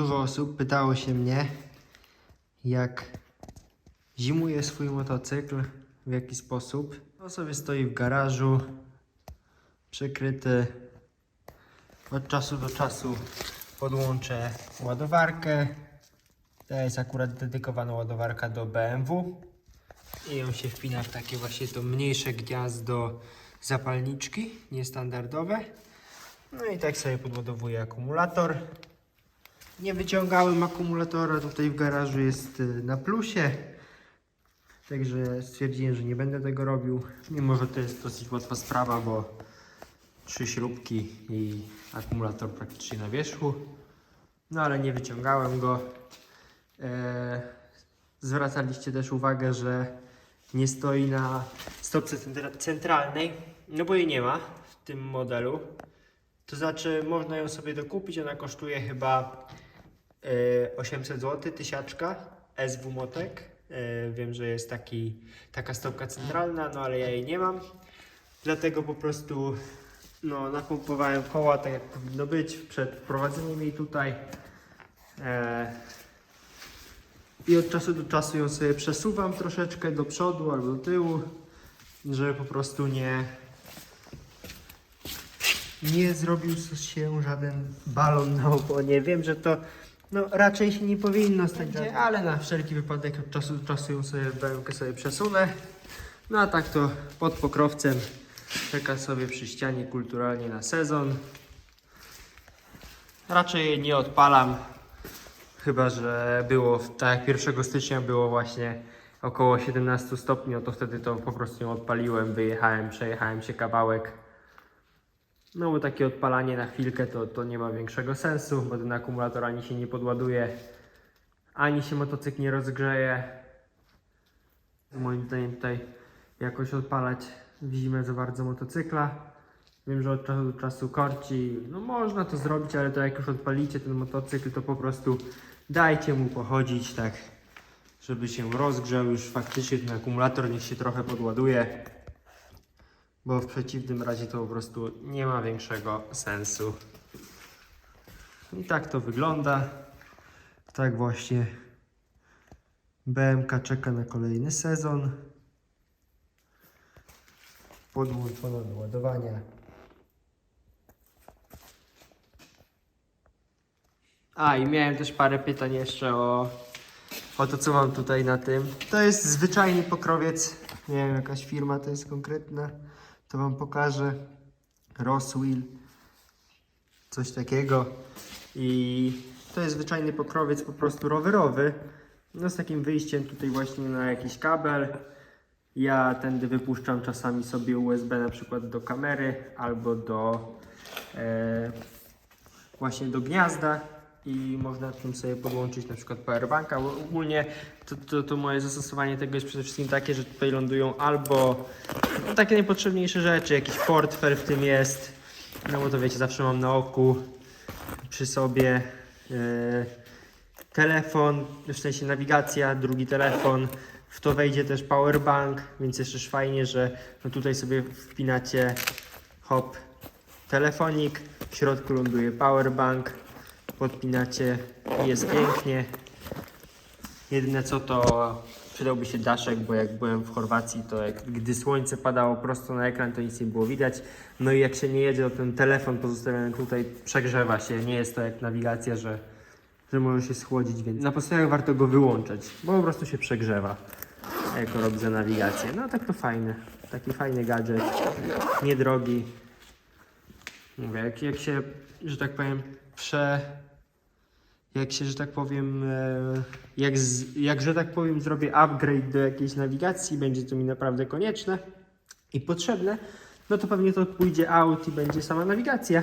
Dużo osób pytało się mnie, jak zimuje swój motocykl, w jaki sposób. On sobie stoi w garażu, przykryty. Od czasu do czasu podłączę ładowarkę. To jest akurat dedykowana ładowarka do BMW. I on się wpina w takie właśnie to mniejsze gniazdo zapalniczki, niestandardowe. No i tak sobie podładowuję akumulator. Nie wyciągałem akumulatora, tutaj w garażu jest y, na plusie. Także stwierdziłem, że nie będę tego robił. Mimo, że to jest dosyć łatwa sprawa, bo trzy śrubki i akumulator praktycznie na wierzchu. No ale nie wyciągałem go. Eee, zwracaliście też uwagę, że nie stoi na stopce centra- centralnej, no bo jej nie ma w tym modelu. To znaczy, można ją sobie dokupić, ona kosztuje chyba 800 zł, tysiaczka, SW Motek. E, wiem, że jest taki, taka stopka centralna, no ale ja jej nie mam. Dlatego po prostu no, napompowałem koła tak jak powinno być przed wprowadzeniem jej tutaj. E, I od czasu do czasu ją sobie przesuwam troszeczkę do przodu albo do tyłu, żeby po prostu nie, nie zrobił się żaden balon na oponie. Wiem, że to no, raczej się nie powinno stać, ale na wszelki wypadek od czasu do czasu ją sobie bękę sobie przesunę. No a tak to pod pokrowcem czeka sobie przy ścianie kulturalnie na sezon. Raczej jej nie odpalam, chyba że było, w- tak jak 1 stycznia było właśnie około 17 stopni, no to wtedy to po prostu ją odpaliłem, wyjechałem, przejechałem się kawałek. No bo takie odpalanie na chwilkę to, to nie ma większego sensu, bo ten akumulator ani się nie podładuje, ani się motocykl nie rozgrzeje. Moim zdaniem tutaj jakoś odpalać w zimę za bardzo motocykla. Wiem, że od czasu do czasu korci, no można to zrobić, ale to jak już odpalicie ten motocykl, to po prostu dajcie mu pochodzić tak, żeby się rozgrzał już faktycznie ten akumulator, niech się trochę podładuje bo w przeciwnym razie to po prostu nie ma większego sensu. I tak to wygląda. Tak właśnie BMK czeka na kolejny sezon. Podłączona do ładowania. A i miałem też parę pytań jeszcze o, o to, co mam tutaj na tym. To jest zwyczajny pokrowiec. Nie wiem, jakaś firma to jest konkretna. To Wam pokażę. Roswell. Coś takiego. I to jest zwyczajny pokrowiec, po prostu rowerowy. No z takim wyjściem tutaj właśnie na jakiś kabel. Ja tędy wypuszczam czasami sobie USB na przykład do kamery albo do e, właśnie do gniazda i można tym sobie podłączyć na przykład powerbanka. Bo Ogólnie to, to, to moje zastosowanie tego jest przede wszystkim takie, że tutaj lądują albo no, takie najpotrzebniejsze rzeczy, jakiś portfel w tym jest, no bo to wiecie, zawsze mam na oku przy sobie e, telefon, w sensie nawigacja, drugi telefon, w to wejdzie też powerbank, więc jeszcze fajnie, że no tutaj sobie wpinacie hop, telefonik, w środku ląduje powerbank, podpinacie i jest pięknie. Jedyne co to przydałby się daszek, bo jak byłem w Chorwacji, to jak, gdy słońce padało prosto na ekran, to nic nie było widać. No i jak się nie jedzie, to ten telefon pozostawiony tutaj przegrzewa się. Nie jest to jak nawigacja, że, że może się schłodzić, więc na podstawie warto go wyłączać, bo po prostu się przegrzewa, jak robi za nawigację. No tak to fajne. Taki fajny gadżet, niedrogi. Mówię, jak, jak się, że tak powiem, prze... Jak się, że tak powiem, e, jak, z, jak, że tak powiem, zrobię upgrade do jakiejś nawigacji, będzie to mi naprawdę konieczne i potrzebne, no to pewnie to pójdzie out i będzie sama nawigacja.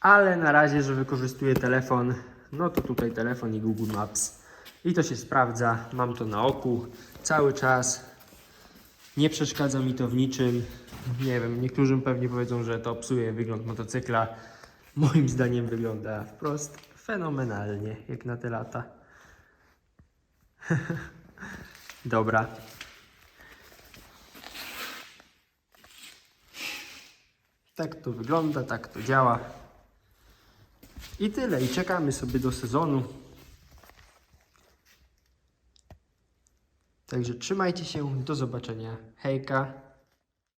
Ale na razie, że wykorzystuję telefon, no to tutaj telefon i Google Maps. I to się sprawdza, mam to na oku cały czas. Nie przeszkadza mi to w niczym. Nie wiem, niektórzy pewnie powiedzą, że to psuje wygląd motocykla. Moim zdaniem wygląda wprost fenomenalnie, jak na te lata. Dobra. Tak to wygląda, tak to działa. I tyle. I czekamy sobie do sezonu. Także trzymajcie się. Do zobaczenia. Hejka.